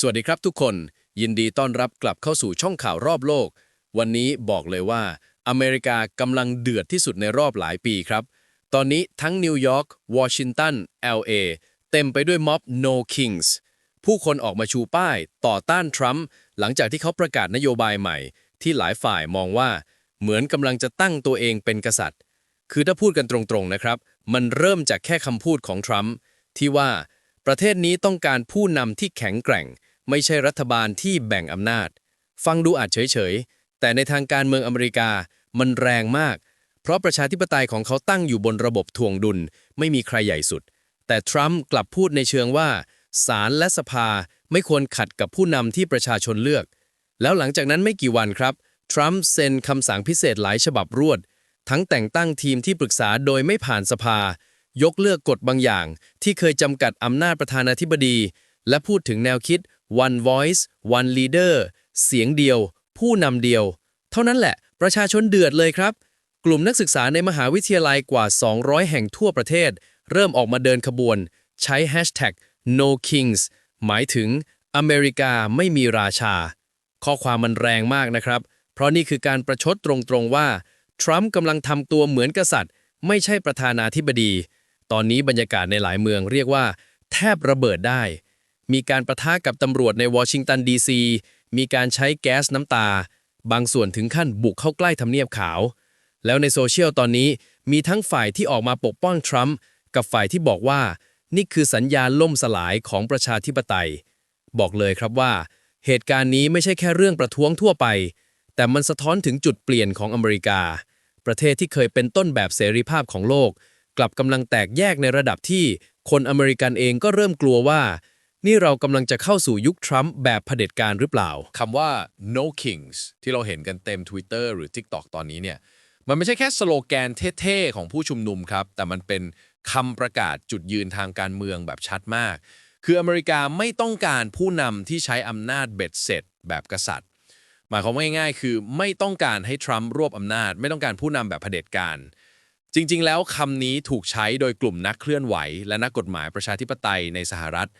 สวัสดีครับทุกคน ยินดีต้อนรับกลับเข้าสู่ช่องข่าวรอบโลก วันนี้บอกเลยว่า อเมริกากำลังเดือดที่สุดในรอบหลายปีครับ ตอนนี้ทั้งนิวยอร์กวอชิงตัน LA เต็มไปด้วยม็อบ No Kings ผู้คนออกมาชูป้ายต่อต้านทรัมป์หลังจากที่เขาประกาศนโยบายใหม่ ที่หลายฝ่ายมองว่า เหมือนกำลังจะตั้งตัวเองเป็นกษัตริย์ คือถ้าพูดกันตรงๆนะครับ มันเริ่มจากแค่คำพูดของทรัมป์ที่ว่าประเทศนี้ต้องการผู้นำที่แข็งแกร่ง ไม่ใช่รัฐบาลที่แบ่งอำนาจ ฟังดูอาจเฉยๆ แต่ในทางการเมืองอเมริกามันแรงมาก เพราะประชาธิปไตยของเขาตั้งอยู่บนระบบทวงดุล ไม่มีใครใหญ่สุด แต่ทรัมป์กลับพูดในเชิงว่าศาลและสภาไม่ควรขัดกับผู้นำที่ประชาชนเลือก แล้วหลังจากนั้นไม่กี่วันครับ ทรัมป์เซ็นคำสั่งพิเศษหลายฉบับรวด ทั้งแต่งตั้งทีมที่ปรึกษาโดยไม่ผ่านสภา ยกเลิกกฎบางอย่าง ที่เคยจำกัดอำนาจประธานาธิบดี และพูดถึงแนวคิด one voice one leader เสียงเดียว ผู้นำเดียว เท่านั้นแหละ ประชาชนเดือดเลยครับ กลุ่มนักศึกษาในมหาวิทยาลัยกว่า 200 แห่งทั่วประเทศ เริ่มออกมาเดินขบวน ใช้ hashtag no kings หมายถึงอเมริกาไม่มีราชา ข้อความมันแรงมากนะครับ เพราะนี่คือการประชดตรงๆว่า ทรัมป์กำลังทำตัวเหมือนกษัตริย์ ไม่ใช่ประธานาธิบดี ตอนนี้บรรยากาศในหลายเมืองเรียกว่า แทบระเบิดได้ มีการประทะกับตำรวจในวอชิงตันดีซี มีการใช้แก๊สน้ำตา บางส่วนถึงขั้นบุกเข้าใกล้ทำเนียบขาว แล้วในโซเชียลตอนนี้มีทั้งฝ่ายที่ออกมาปกป้องทรัมป์กับฝ่ายที่บอกว่า นี่คือสัญญาณล่มสลายของประชาธิปไตย บอกเลยครับว่า เหตุการณ์นี้ไม่ใช่แค่เรื่องประท้วงทั่วไป แต่มันสะท้อนถึงจุดเปลี่ยนของอเมริกา ประเทศที่เคยเป็นต้นแบบเสรีภาพของโลก กลับกำลังแตกแยกในระดับที่คนอเมริกันเองก็เริ่มกลัวว่า นี่เรากำลังจะเข้าสู่ยุคทรัมป์แบบเผด็จการหรือเปล่า คำว่า no kings ที่เราเห็นกันเต็ม Twitter หรือ TikTok ตอนนี้เนี่ย มันไม่ใช่แค่สโลแกนเท่ๆ ของผู้ชุมนุมครับ แต่มันเป็นคำประกาศจุดยืนทางการเมืองแบบชัดมาก คืออเมริกาไม่ต้องการผู้นำที่ใช้อำนาจเบ็ดเสร็จ แบบกษัตริย์ หมายความว่าง่ายๆ คือไม่ต้องการให้ทรัมป์รวบอำนาจ ไม่ต้องการผู้นำแบบเผด็จการจริง ๆ แล้วคำนี้ถูกใช้โดยกลุ่มนักเคลื่อนไหว และนักกฎหมายประชาธิปไตยในสหรัฐ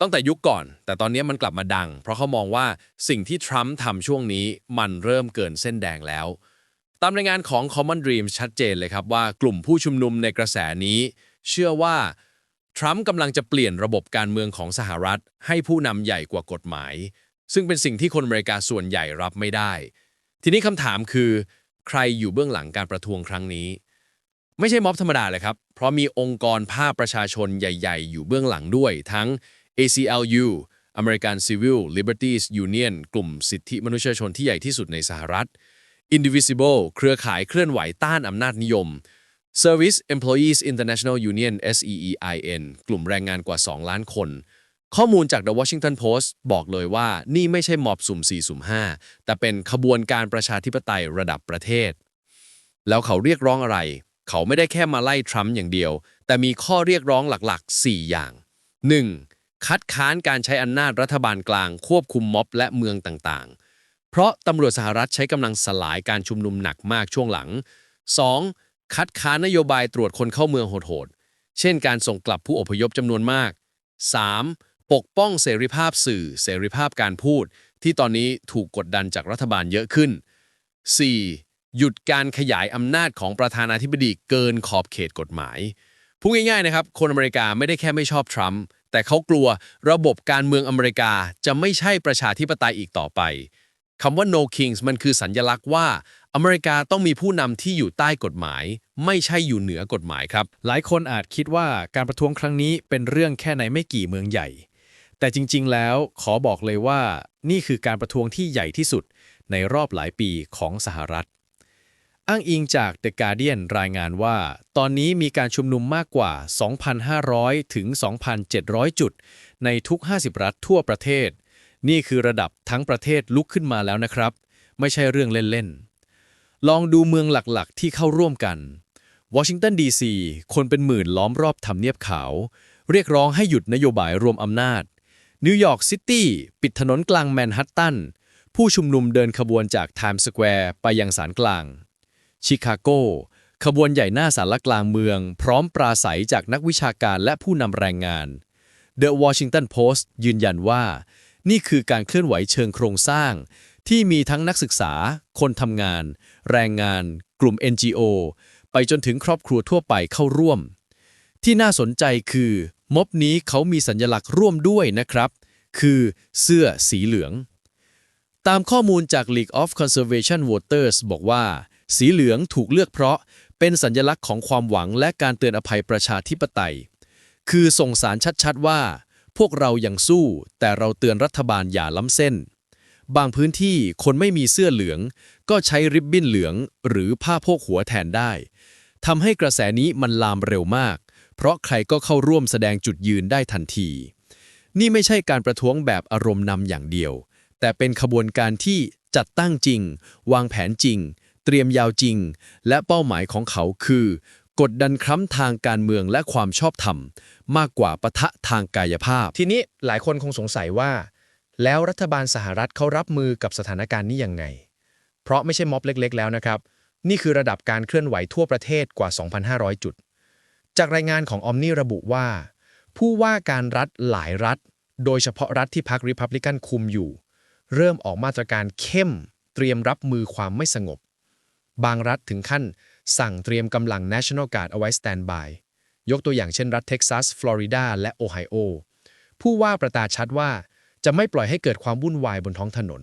ตั้งแต่ยุคก่อน แต่ตอนนี้มันกลับมาดัง เพราะเขามองว่าสิ่งที่ทรัมป์ทำช่วงนี้มันเริ่มเกินเส้นแดงแล้ว ตามรายงานของ Common Dreams ชัดเจนเลยครับว่ากลุ่มผู้ชุมนุมในกระแสนี้ เชื่อว่าทรัมป์กำลังจะเปลี่ยนระบบการเมืองของสหรัฐ ให้ผู้นำใหญ่กว่ากฎหมาย ซึ่งเป็นสิ่งที่คนอเมริกาส่วนใหญ่รับไม่ได้ ทีนี้คำถามคือ ใครอยู่เบื้องหลังการประท้วงครั้งนี้ ไม่ใช่ม็อบธรรมดาเลยครับ เพราะมีองค์กรภาคประชาชนใหญ่ ๆ อยู่เบื้องหลังด้วยทั้ง ACLU American Civil Liberties Union กลุ่มสิทธิมนุษยชนที่ใหญ่ที่สุดในสหรัฐ Indivisible เครือข่ายเคลื่อนไหวต้านอำนาจนิยม Service Employees International Union SEEIN กลุ่มแรงงานกว่า 2 ล้านคน ข้อมูลจาก The Washington Post บอกเลยว่านี่ไม่ใช่มอบสุ่ม 4 สุ่ม 5 แต่เป็นขบวนการประชาธิปไตยระดับประเทศ แล้วเขาเรียกร้องอะไร เขาไม่ได้แค่มาไล่ทรัมป์อย่างเดียว แต่มีข้อเรียกร้องหลักๆ 4 อย่าง 1. คัดค้านการใช้อำนาจรัฐบาลกลาง ควบคุมม็อบและเมืองต่างๆ เพราะตำรวจสหรัฐใช้กำลังสลายการชุมนุมหนักมากช่วงหลัง 2. คัดค้านนโยบายตรวจคนเข้าเมืองโหดๆ เช่นการส่งกลับผู้อพยพจำนวนมาก 3. ปกป้องเสรีภาพสื่อ เสรีภาพการพูด ที่ตอนนี้ถูกกดดันจากรัฐบาลเยอะขึ้น 4. หยุดการขยายอำนาจของประธานาธิบดีเกินขอบเขตกฎหมายพูดง่ายๆนะครับ คนอเมริกาไม่ได้แค่ไม่ชอบทรัมป์ แต่เขากลัวระบบการเมืองอเมริกาจะไม่ใช่ประชาธิปไตยอีกต่อไปคำว่า no kings มันคือสัญญลักษณ์ว่า อเมริกาต้องมีผู้นำที่อยู่ใต้กฎหมาย ไม่ใช่อยู่เหนือกฎหมายครับ หลายคนอาจคิดว่าการประท้วงครั้งนี้เป็นเรื่องแค่ในไม่กี่เมืองใหญ่ แต่จริง ๆ แล้วขอบอกเลยว่า นี่คือการประท้วงที่ใหญ่ที่สุดในรอบหลายปีของสหรัฐ อ้างอิงจาก The Guardian รายงานว่า ตอนนี้มีการชุมนุมมากกว่า 2,500 ถึง 2,700 จุด ในทุก 50 รัฐทั่วประเทศ นี่คือระดับทั้งประเทศลุกขึ้นมาแล้วนะครับ ไม่ใช่เรื่องเล่น ๆ ลองดูเมืองหลักๆ ที่เข้าร่วมกัน วอชิงตันดีซีคนเป็นหมื่นล้อมรอบทำเนียบขาว เรียกร้องให้หยุดนโยบายรวมอำนาจ นิวยอร์กซิตี้ปิดถนนกลางแมนฮัตตัน ผู้ชุมนุมเดินขบวนจากไทม์สแควร์ไปยังศาลกลาง ชิคาโก ขบวนใหญ่หน้าสารกลางเมือง พร้อมปราศัยจากนักวิชาการและผู้นำแรงงาน The Washington Post ยืนยันว่า นี่คือการเคลื่อนไหวเชิงโครงสร้าง ที่มีทั้งนักศึกษา คนทำงาน แรงงาน กลุ่ม NGO ไปจนถึงครอบครัวทั่วไปเข้าร่วม ที่น่าสนใจคือ ม็อบนี้เขามีสัญลักษณ์ร่วมด้วยนะครับ คือเสื้อสีเหลือง ตามข้อมูลจาก League of Conservation Voters บอกว่า สีเหลืองถูกเลือกเพราะเป็นสัญลักษณ์ของความหวังและการเตือนอภัยประชาธิปไตย คือส่งสารชัดๆว่า พวกเรายังสู้ แต่เราเตือนรัฐบาลอย่าล้ำเส้น บางพื้นที่คนไม่มีเสื้อเหลือง ก็ใช้ริบบิ้นเหลือง หรือผ้าโพกหัวแทนได้ทำให้กระแสนี้มันลามเร็วมาก เพราะใครก็เข้าร่วมแสดงจุดยืนได้ทันที นี่ไม่ใช่การประท้วงแบบอารมณ์นำอย่างเดียว แต่เป็นขบวนการที่จัดตั้งจริง วางแผนจริง เตรียมยาวจริง และเป้าหมายของเขาคือ กดดันครั้ำทางการเมืองและความชอบธรรม มากกว่าปะทะทางกายภาพ ทีนี้หลายคนคงสงสัยว่า แล้วรัฐบาลสหรัฐเขารับมือกับสถานการณ์นี้ยังไง เพราะไม่ใช่ม็อบเล็ก ๆ แล้วนะครับ นี่คือระดับการเคลื่อนไหวทั่วประเทศกว่า 2,500 จุด จากรายงานของออมนี่ระบุว่า ผู้ว่าการรัฐหลายรัฐ โดยเฉพาะรัฐที่พรรคริพับลิกันคุมอยู่ เริ่มออกมาตรการเข้มเตรียมรับมือความไม่สงบ บางรัฐถึงขั้น สั่งเตรียมกำลัง National Guard เอาไว้สแตนบาย ยกตัวอย่างเช่นรัฐเท็กซัส ฟลอริดา และโอไฮโอ ผู้ว่าประกาศชัดว่าจะไม่ปล่อยให้เกิดความวุ่นวายบนท้องถนน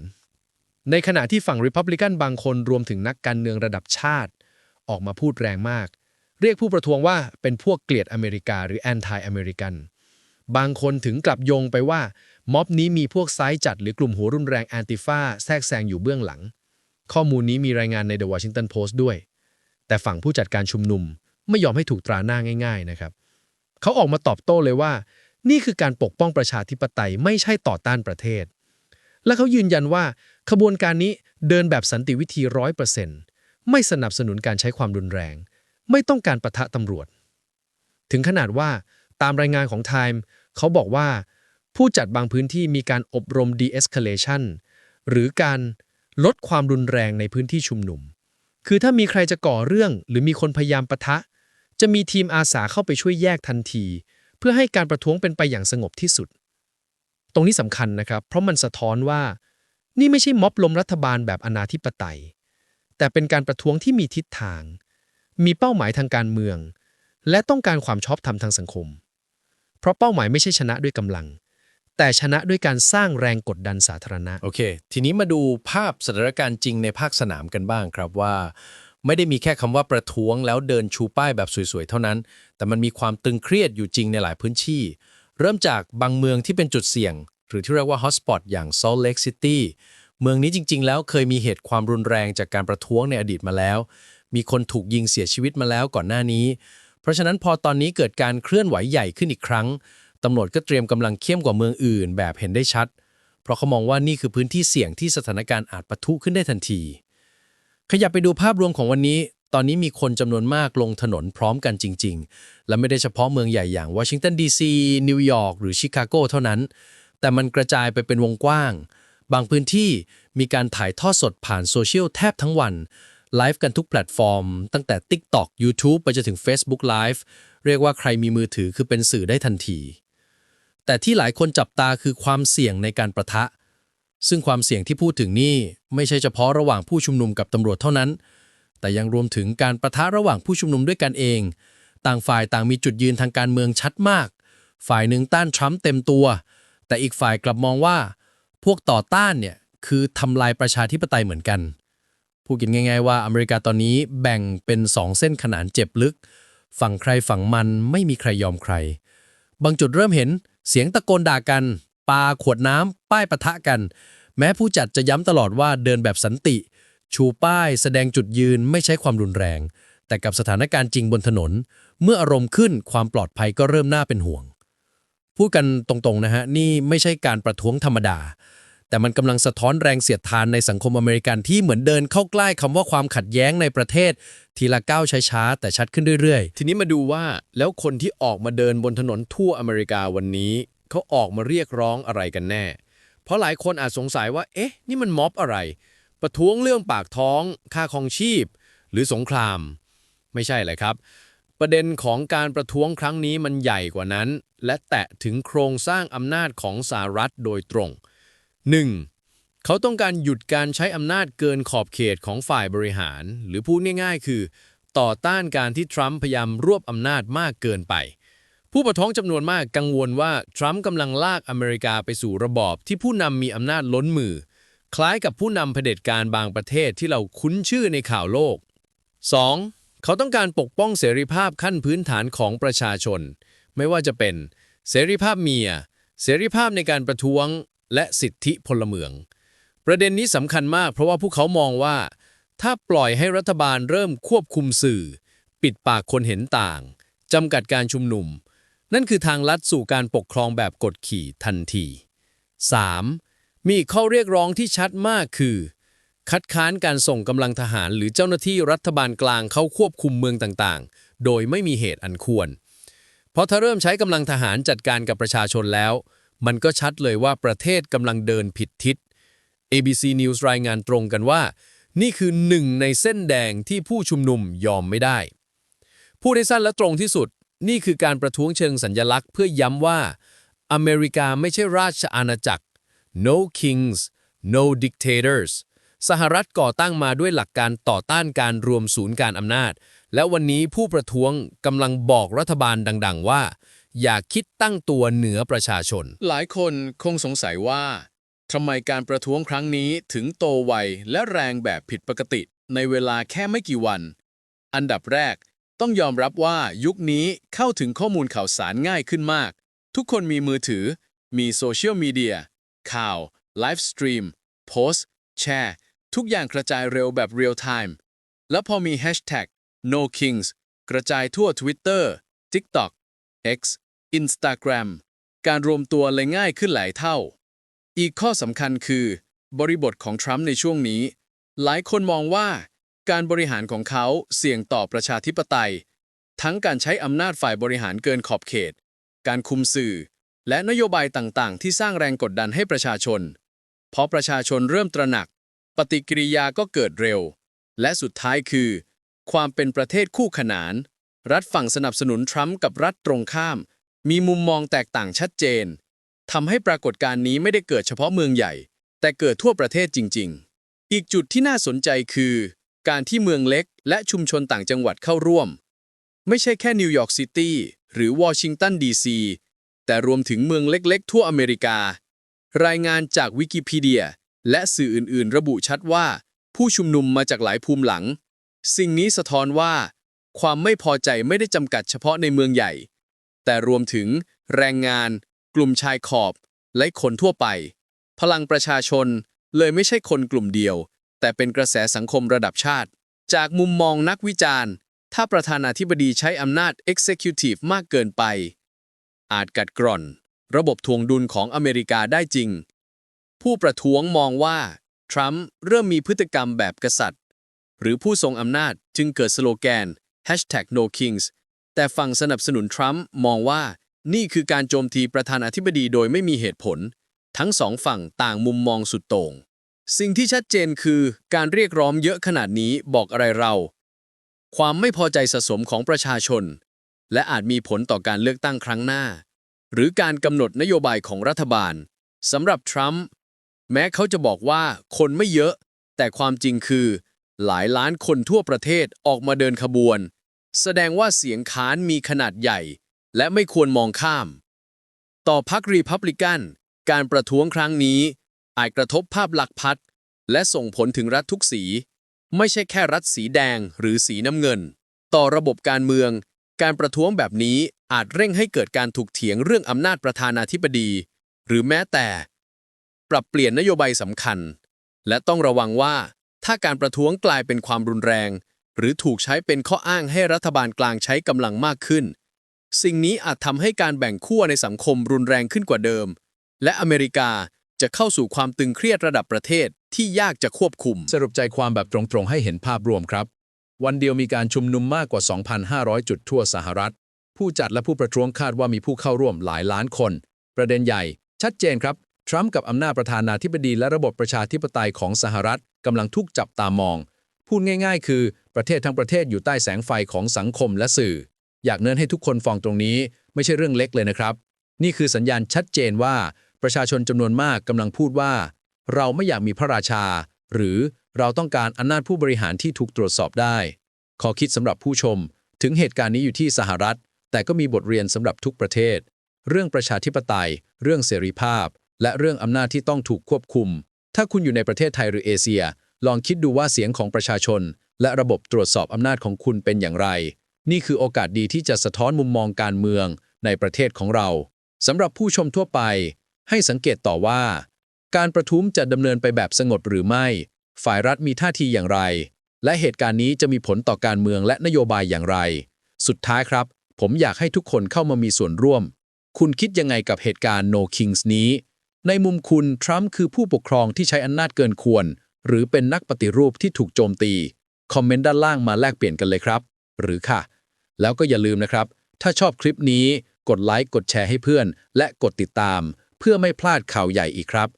ในขณะที่ฝั่งริพับลิกันบางคนรวมถึงนักการเมืองระดับชาติ ออกมาพูดแรงมาก เรียกผู้ประท้วงว่าเป็นพวกเกลียดอเมริกาหรือ anti อเมริกัน บางคนถึงกลับโยงไปว่าม็อบนี้มีพวกซ้ายจัดหรือกลุ่มหัวรุนแรงแอนติฟาแทรกแซงอยู่เบื้องหลัง ข้อมูลนี้มีรายงานใน The Washington Post ด้วย แต่ฝั่งผู้จัดการชุมนุมไม่ยอมให้ถูกตราหน้าง่าย ๆ นะครับ เขาออกมาตอบโต้เลยว่า นี่คือการปกป้องประชาธิปไตยไม่ใช่ต่อต้านประเทศ และเขายืนยันว่าขบวนการนี้เดินแบบสันติวิธีร้อยเปอร์เซ็นต์ไม่สนับสนุนการใช้ความรุนแรง ไม่ต้องการประทะตำรวจ ถึงขนาดว่าตามรายงานของ Time เขาบอกว่า ผู้จัดบางพื้นที่มีการอบรม de-escalation หรือการ ลดความรุนแรงในพื้นที่ชุมนุม คือถ้ามีใครจะก่อเรื่อง หรือมีคนพยายามปะทะ จะมีทีมอาสาเข้าไปช่วยแยกทันที เพื่อให้การประท้วงเป็นไปอย่างสงบที่สุด ตรงนี้สำคัญนะครับ เพราะมันสะท้อนว่า นี่ไม่ใช่ม็อบลมรัฐบาลแบบอนาธิปไตย แต่เป็นการประท้วงที่มีทิศทาง มีเป้าหมายทางการเมือง และต้องการความชอบธรรมทางสังคม เพราะเป้าหมายไม่ใช่ชนะด้วยกำลัง แต่ชนะด้วยการสร้างแรงกดดันสาธารณะ โอเค ทีนี้มาดูภาพสถานการณ์จริงในภาคสนามกันบ้างครับว่า ไม่ได้มีแค่คำว่าประท้วงแล้วเดินชูป้ายแบบสวยๆ เท่านั้น แต่มันมีความตึงเครียดอยู่จริงในหลายพื้นที่ เริ่มจากบางเมืองที่เป็นจุดเสี่ยง หรือที่เรียกว่าฮอสปอตอย่าง Salt Lake City เมืองนี้จริง ๆ แล้วเคยมีเหตุความรุนแรงจากการประท้วงในอดีตมาแล้ว มีคนถูกยิงเสียชีวิตมาแล้วก่อนหน้านี้ เพราะฉะนั้นพอตอนนี้เกิดการเคลื่อนไหวใหญ่ขึ้นอีกครั้ง ตำรวจก็เตรียมกำลังเข้มกว่าเมืองอื่น แบบเห็นได้ชัด เพราะเขามองว่านี่คือพื้นที่เสี่ยงที่สถานการณ์อาจปะทุขึ้นได้ทันที ขยับไปดูภาพรวมของวันนี้ ตอนนี้มีคนจำนวนมากลงถนนพร้อมกันจริง ๆ และไม่ได้เฉพาะเมืองใหญ่อย่างวอชิงตันดีซีนิวยอร์กหรือชิคาโกเท่านั้น แต่มันกระจายไปเป็นวงกว้าง บางพื้นที่มีการถ่ายทอดสดผ่านโซเชียลแทบทั้งวันไลฟ์กันทุกแพลตฟอร์ม ตั้งแต่ TikTok YouTube ไปจนถึง Facebook Live เรียกว่าใครมีมือถือคือเป็นสื่อได้ทันที แต่ที่หลายคนจับตาคือความเสี่ยงในการประทะ ซึ่งความเสี่ยงที่พูดถึงนี่ไม่ใช่เฉพาะระหว่างผู้ชุมนุมกับตำรวจเท่านั้น แต่ยังรวมถึงการประทะระหว่างผู้ชุมนุมด้วยกันเอง ต่างฝ่ายต่างมีจุดยืนทางการเมืองชัดมาก ฝ่ายหนึ่งต้านทรัมป์เต็มตัว แต่อีกฝ่ายกลับมองว่า พวกต่อต้านเนี่ยคือทำลายประชาธิปไตยเหมือนกันพูดกันง่าย ๆ ว่าอเมริกาตอนนี้แบ่งเป็นสองเส้นขนานเจ็บลึก ฝั่งใครฝั่งมันไม่มีใครยอมใคร บางจุดเริ่มเห็น เสียงตะโกนด่ากัน ปาขวดน้ำ ป้ายปะทะกัน แม้ผู้จัดจะย้ำตลอดว่าเดินแบบสันติ ชูป้ายแสดงจุดยืนไม่ใช้ความรุนแรง แต่กับสถานการณ์จริงบนถนน เมื่ออารมณ์ขึ้นความปลอดภัยก็เริ่มน่าเป็นห่วง พูดกันตรงๆนะฮะ นี่ไม่ใช่การประท้วงธรรมดา แต่มันกำลังสะท้อนแรงเสียดทานในสังคมอเมริกันที่เหมือนเดินเข้าใกล้คำว่าความขัดแย้งในประเทศ ทีละก้าวช้าๆแต่ชัดขึ้นเรื่อยๆ ทีนี้มาดูว่าแล้วคนที่ออกมาเดินบนถนนทั่วอเมริกาวันนี้เขาออกมาเรียกร้องอะไรกันแน่ เพราะหลายคนอาจสงสัยว่า เอ๊ะ นี่มันม็อบอะไร ประท้วงเรื่องปากท้อง ค่าครองชีพ หรือสงคราม ไม่ใช่เลยครับ ประเด็นของการประท้วงครั้งนี้มันใหญ่กว่านั้น และแตะถึงโครงสร้างอำนาจของสหรัฐโดยตรง 1. เขาต้องการหยุดการใช้อำนาจเกินขอบเขตของฝ่ายบริหาร หรือพูดง่ายๆ คือ ต่อต้านการที่ทรัมป์พยายามรวบอำนาจมากเกินไป ผู้ประท้วงจำนวนมากกังวลว่าทรัมป์กำลังลากอเมริกาไปสู่ระบอบที่ผู้นำมีอำนาจล้นมือ คล้ายกับผู้นำเผด็จการบางประเทศที่เราคุ้นชื่อในข่าวโลก 2. เขาต้องการปกป้องเสรีภาพขั้นพื้นฐานของประชาชน ไม่ว่าจะเป็น เสรีภาพเมีย เสรีภาพในการประท้วง และสิทธิพลเมือง ประเด็นนี้สำคัญมากเพราะว่าพวกเขามองว่า ถ้าปล่อยให้รัฐบาลเริ่มควบคุมสื่อ ปิดปากคนเห็นต่างจำกัดการชุมนุม นั่นคือทางลัดสู่การปกครองแบบกดขี่ทันที 3. มีอีข้อเรียกร้องที่ชัดมากคือ คัดค้านการส่งกำลังทหารหรือเจ้าหน้าที่รัฐบาลกลางเข้าควบคุมเมืองต่างๆ โดยไม่มีเหตุอันควร เพราะถ้าเริ่มใช้กำลังทหารจัดการกับประชาชนแล้ว มันก็ชัดเลยว่าประเทศกำลังเดินผิดทิศ ABC News รายงานตรงกันว่า นี่คือหนึ่งในเส้นแดงที่ผู้ชุมนุมยอมไม่ได้ พูดให้สั้นและตรงที่สุด นี่คือการประท้วงเชิงสัญญลักษณ์เพื่อย้ำว่า อเมริกาไม่ใช่ราชอาณาจักร no kings no dictators สหรัฐก่อตั้งมาด้วยหลักการต่อต้านการรวมศูนย์การอำนาจ และวันนี้ผู้ประท้วงกำลังบอกรัฐบาลดัง ๆ ว่า อย่าคิดตั้งตัวเหนือประชาชน หลายคนคงสงสัยว่าทำไมการประท้วงครั้งนี้ถึงโตไวและแรงแบบผิดปกติ ในเวลาแค่ไม่กี่วัน อันดับแรก ต้องยอมรับว่ายุคนี้เข้าถึงข้อมูลข่าวสารง่ายขึ้นมาก ทุกคนมีมือถือ มีโซเชียลมีเดีย ข่าว ไลฟ์สตรีม โพสต์แชร์ ทุกอย่างกระจายเร็วแบบเรียลไทม์ แล้วพอมีแฮชแท็ก no kings กระจายทั่ว Twitter TikTok X Instagram การรวมตัวเลยง่ายขึ้นหลายเท่า อีกข้อสำคัญคือ บริบทของทรัมป์ในช่วงนี้ หลายคนมองว่า การบริหารของเขาเสี่ยงต่อประชาธิปไตย ทั้งการใช้อำนาจฝ่ายบริหารเกินขอบเขต การคุมสื่อ และนโยบายต่างๆ ที่สร้างแรงกดดันให้ประชาชน เพอประชาชนเริ่มตระหนัก ปฏิกิริยาก็เกิดเร็ว และสุดท้ายคือ ความเป็นประเทศคู่ขนาน รัฐฝั่งสนับสนุนทรัมป์กับรัฐตรงข้าม มีมุมมองแตกต่างชัดเจนทำให้ปรากฏการณ์นี้ไม่ได้เกิดเฉพาะเมืองใหญ่ แต่เกิดทั่วประเทศจริง ๆ อีกจุดที่น่าสนใจคือ การที่เมืองเล็ก และชุมชนต่างจังหวัดเข้าร่วม ไม่ใช่แค่นิวยอร์กซิตี้หรือวอชิงตันดีซีแต่รวมถึงเมืองเล็กๆ ทั่วอเมริกา รายงานจากวิกิพีเดีย และสื่ออื่น ๆ ระบุชัดว่า ผู้ชุมนุมมาจากหลายภูมิหลัง สิ่งนี้สะท้อนว่า ความไม่พอใจไม่ได้จำกัดเฉพาะในเมืองใหญ่ แต่รวมถึงแรงงาน กลุ่มชายขอบ และคนทั่วไป พลังประชาชนเลยไม่ใช่คนกลุ่มเดียว แต่เป็นกระแสสังคมระดับชาติ จากมุมมองนักวิจารณ์ ถ้าประธานาธิบดีใช้อำนาจ Executive มากเกินไป อาจกัดกร่อน ระบบทวงดุลของอเมริกาได้จริง ผู้ประท้วงมองว่า ทรัมป์เริ่มมีพฤติกรรมแบบกษัตริย์ หรือผู้ทรงอำนาจจึงเกิดสโลแกน no kings แต่ฝั่งสนับสนุนทรัมป์มองว่านี่คือการโจมตีประธานาธิบดีโดยไม่มีเหตุผล ทั้งสองฝั่งต่างมุมมองสุดโต่ง สิ่งที่ชัดเจนคือการเรียกร้องเยอะขนาดนี้บอกอะไรเรา ความไม่พอใจสะสมของประชาชน และอาจมีผลต่อการเลือกตั้งครั้งหน้า หรือการกำหนดนโยบายของรัฐบาลสำหรับทรัมป์แม้เขาจะบอกว่าคนไม่เยอะ แต่ความจริงคือ หลายล้านคนทั่วประเทศออกมาเดินขบวน แสดงว่าเสียงค้านมีขนาดใหญ่ และไม่ควรมองข้าม ต่อพรรครีพับลิกัน การประท้วงครั้งนี้ อาจกระทบภาพลักษณ์พักและส่งผลถึงรัฐทุกสี ไม่ใช่แค่รัฐสีแดงหรือสีน้ำเงิน ต่อระบบการเมือง การประท้วงแบบนี้อาจเร่งให้เกิดการถกเถียงเรื่องอำนาจประธานาธิบดี หรือแม้แต่ ปรับเปลี่ยนนโยบายสำคัญ และต้องระวังว่าถ้าการประท้วงกลายเป็นความรุนแรง หรือถูกใช้เป็นข้ออ้างให้รัฐบาลกลางใช้กำลังมากขึ้น สิ่งนี้อาจทำให้การแบ่งขั้วในสังคมรุนแรงขึ้นกว่าเดิม และอเมริกาจะเข้าสู่ความตึงเครียดระดับประเทศที่ยากจะควบคุม สรุปใจความแบบตรงๆ ให้เห็นภาพรวมครับ วันเดียวมีการชุมนุมมากกว่า 2,500 จุดทั่วสหรัฐ ผู้จัดและผู้ประท้วงคาดว่ามีผู้เข้าร่วมหลายล้านคน ประเด็นใหญ่ ชัดเจนครับทรัมป์กับอำนาจประธานาธิบดีและระบบประชาธิปไตยของสหรัฐกำลังทุกจับตามอง พูดง่ายๆ คือประเทศทั้งประเทศอยู่ใต้แสงไฟของสังคมและสื่อ อยากเน้นให้ทุกคนฟังตรงนี้ ไม่ใช่เรื่องเล็กเลยนะครับ นี่คือสัญญาณชัดเจนว่าประชาชนจำนวนมากกำลังพูดว่า เราไม่อยากมีพระราชา หรือเราต้องการอำนาจผู้บริหารที่ถูกตรวจสอบได้ ขอคิดสำหรับผู้ชม ถึงเหตุการณ์นี้อยู่ที่สหรัฐ แต่ก็มีบทเรียนสำหรับทุกประเทศ เรื่องประชาธิปไตย เรื่องเสรีภาพ และเรื่องอำนาจที่ต้องถูกควบคุม ถ้าคุณอยู่ในประเทศไทยหรือเอเชีย ลองคิดดูว่าเสียงของประชาชน และระบบตรวจสอบอำนาจของคุณเป็นอย่างไร นี่คือโอกาสดีที่จะสะท้อนมุมมองการเมืองในประเทศของเราสำหรับผู้ชมทั่วไป ให้สังเกตต่อว่า การประท้วงจะดำเนินไปแบบสงบหรือไม่ ฝ่ายรัฐมีท่าทีอย่างไร และเหตุการณ์นี้จะมีผลต่อการเมืองและนโยบายอย่างไร สุดท้ายครับ ผมอยากให้ทุกคนเข้ามามีส่วนร่วม คุณคิดยังไงกับเหตุการณ์ No Kings นี้ ในมุมคุณทรัมป์คือผู้ปกครองที่ใช้อำนาจเกินควร หรือเป็นนักปฏิรูปที่ถูกโจมตี คอมเมนต์ด้านล่างมาแลกเปลี่ยนกันเลยครับ หรือค่ะ แล้วก็อย่าลืมนะครับ ถ้าชอบคลิปนี้ กดไลค์ กดแชร์ให้เพื่อน และกดติดตาม เพื่อไม่พลาดข่าวใหญ่อีกครับ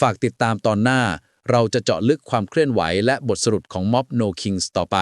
ฝากติดตามตอนหน้า เราจะเจาะลึกความเคลื่อนไหวและบทสรุปของม็อบ No Kings ต่อไป